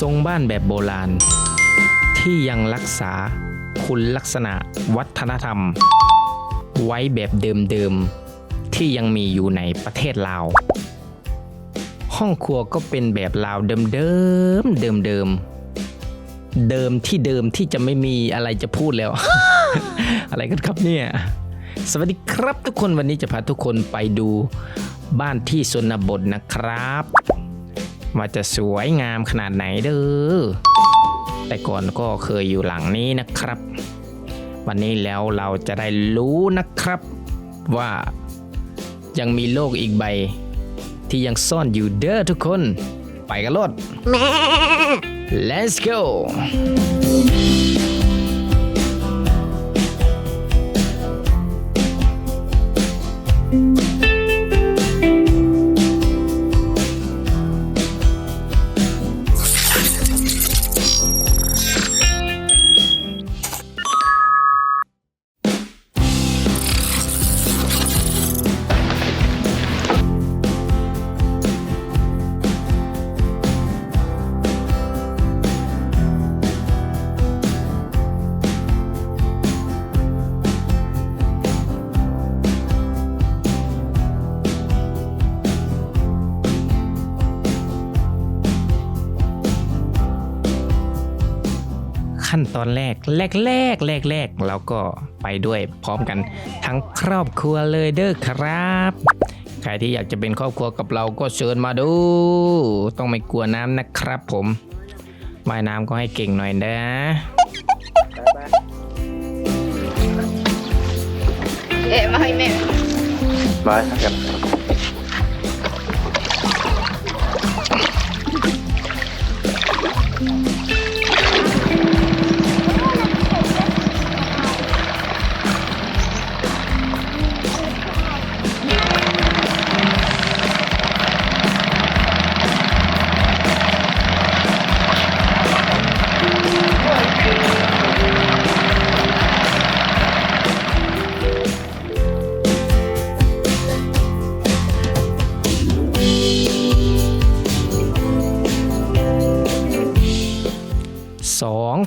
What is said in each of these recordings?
ทรงบ้านแบบโบราณ ที่ยังรักษาคุณลักษณะวัฒนธรรม ไว้แบบเดิมๆ ที่ยังมีอยู่ในประเทศลาว ห้องครัวก็เป็นแบบลาวเดิมๆ เดิมๆเดิมที่เดิมที่จะไม่มีอะไรจะพูดแล้ว อะไรกันครับเนี่ย สวัสดีครับทุกคนวันนี้จะพาทุกคนไปดูบ้านที่ชนบทนะครับ ว่าจะสวยงามขนาดไหนเด้อ แต่ก่อนก็เคยอยู่หลังนี้นะครับ วันนี้แล้วเราจะได้รู้นะครับว่ายังมีโลกอีกใบ ที่ยังซ่อนอยู่เด้อทุกคน ไปกันรถ Let's go ขั้นตอนแรก แรกแรกแรกแรกเราก็ไปด้วยพร้อมกันทั้งครอบครัวเลยเด้อครับ ใครที่อยากจะเป็นครอบครัวกับเราก็เชิญมาดู ต้องไม่กลัวน้ำนะครับผมว่ายน้ำก็ให้เก่งหน่อยนะเอ๊ะมาให้แม่มาครับ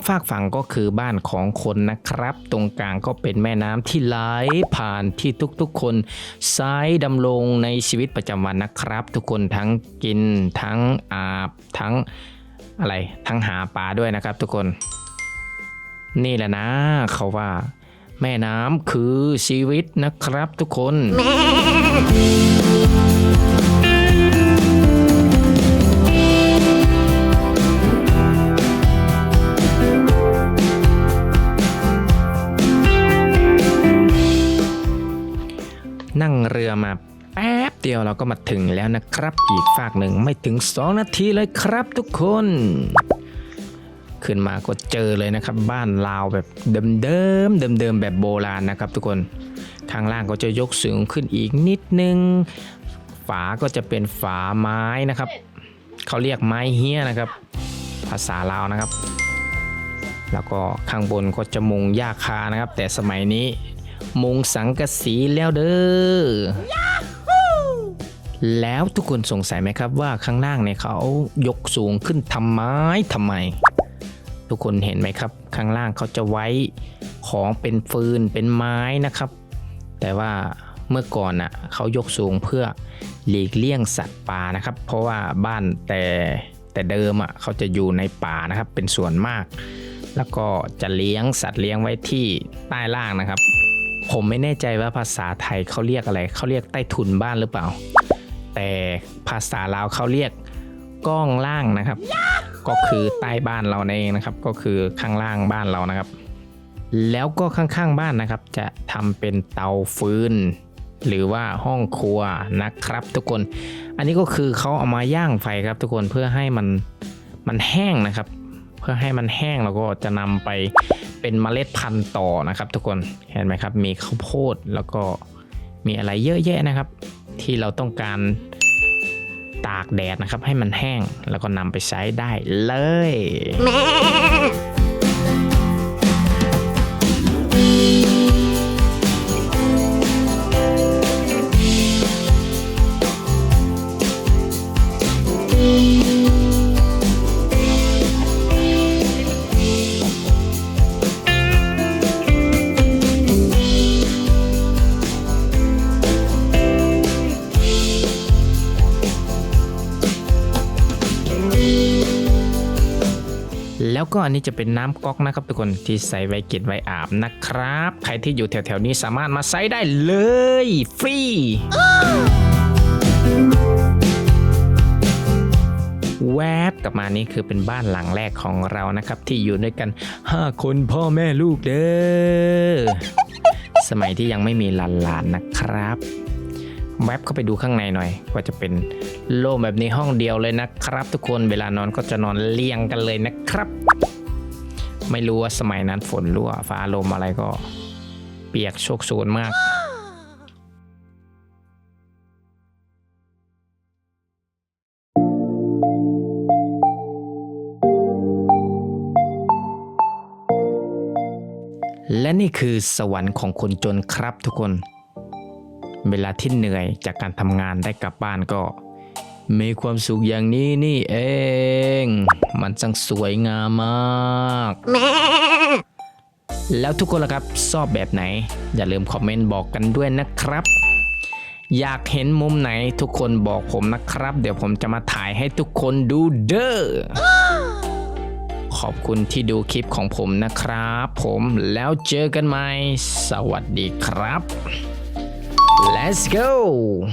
ฝากฝั่งก็คือบ้านของคนนะครับ ตรงกลางก็เป็นแม่น้ำที่ไหลผ่านที่ทุกๆคนใช้ดำรงในชีวิตประจำวันนะครับ ทุกคนทั้งกินทั้งอาบทั้งอะไรทั้งหาปลาด้วยนะครับ ทุกคน นี่แหละนะเขาว่า แม่น้ำคือชีวิตนะครับ ทุกคน นั่งเรือมาแป๊บเดียวเราก็มาถึงแล้วนะครับ อีกฝากหนึ่งไม่ถึง 2 นาทีเลยครับทุกคน ขึ้นมาก็เจอเลยนะครับ บ้านลาวแบบเดิมเดิมเดิมเดิมๆแบบโบราณนะครับ ทุกคนข้างล่างก็จะยกสูงขึ้นอีกนิดนึง ฝาก็จะเป็นฝาไม้นะครับ เขาเรียกไม้เฮี้ยนะครับ ภาษาลาวนะครับ แล้วก็ข้างบนก็จะมุงหญ้าคานะครับ แต่สมัยนี้ มุงสังกะสีแล้วเด้อ แล้วทุกคนสงสัยไหมครับว่าข้างล่างเนี่ยเขายกสูงขึ้นทำไมทำไม ทุกคนเห็นไหมครับ ข้างล่างเขาจะไว้ของเป็นฟืนเป็นไม้นะครับ แต่ว่าเมื่อก่อนอะเขายกสูงเพื่อหลีกเลี่ยงสัตว์ป่านะครับ เพราะว่าบ้านแต่แต่เดิมอะเขาจะอยู่ในป่านะครับเป็นส่วนมาก แล้วก็จะเลี้ยงสัตว์เลี้ยงไว้ที่ใต้ล่างนะครับ ผมไม่แน่ใจว่าภาษาไทยเขาเรียกอะไร เขาเรียกใต้ถุนบ้านหรือเปล่า แต่ภาษาลาวเขาเรียกก้องล่างนะครับ ก็คือใต้บ้านเราเองนะครับ ก็คือข้างล่างบ้านเรานะครับ แล้วก็ข้างๆบ้านนะครับ จะทำเป็นเตาฟืนหรือว่าห้องครัวนะครับทุกคน อันนี้ก็คือเขาเอามาย่างไฟครับทุกคนเพื่อให้มันมันแห้งนะครับ เพื่อให้มันแห้งแล้วก็จะนำไป เป็นเมล็ดพันธุ์ต่อนะครับ ทุกคนเห็นไหมครับ มีข้าวโพดแล้วก็มีอะไรเยอะแยะนะครับ ที่เราต้องการตากแดดนะครับ ให้มันแห้งแล้วก็นำไปใช้ได้เลย แล้วก็อันนี้จะเป็นน้ำก๊อกนะครับทุกคนที่ใส่ไว้กินไว้อาบนะครับ ใครที่อยู่แถวๆนี้สามารถมาใช้ได้เลยฟรีแวบกลับมานี่คือเป็นบ้านหลังแรกของเรานะครับ ที่อยู่ด้วยกัน 5 คนพ่อแม่ลูกเด้อสมัยที่ยังไม่มีหลานๆนะครับ แวบเข้าไปดูข้างในหน่อย ว่าจะเป็นโล่งแบบนี้ห้องเดียวเลยนะครับ ทุกคนเวลานอนก็จะนอนเรียงกันเลยนะครับ ไม่รู้ว่าสมัยนั้นฝนรั่วฟ้าลมอะไรก็ เปียกโชกโซนมากและนี่คือสวรรค์ของคนจนครับทุกคน เวลาที่เหนื่อยจากการทำงานได้กลับบ้านก็ มีความสุขอย่างนี้นี่เอง มันจังสวยงามมาก แล้วทุกคนล่ะครับชอบแบบไหน อย่าลืมคอมเมนต์บอกกันด้วยนะครับ อยากเห็นมุมไหนทุกคนบอกผมนะครับ เดี๋ยวผมจะมาถ่ายให้ทุกคนดูเด้อขอบคุณที่ดูคลิปของผมนะครับ ผมแล้วเจอกันใหม่ สวัสดีครับ let's go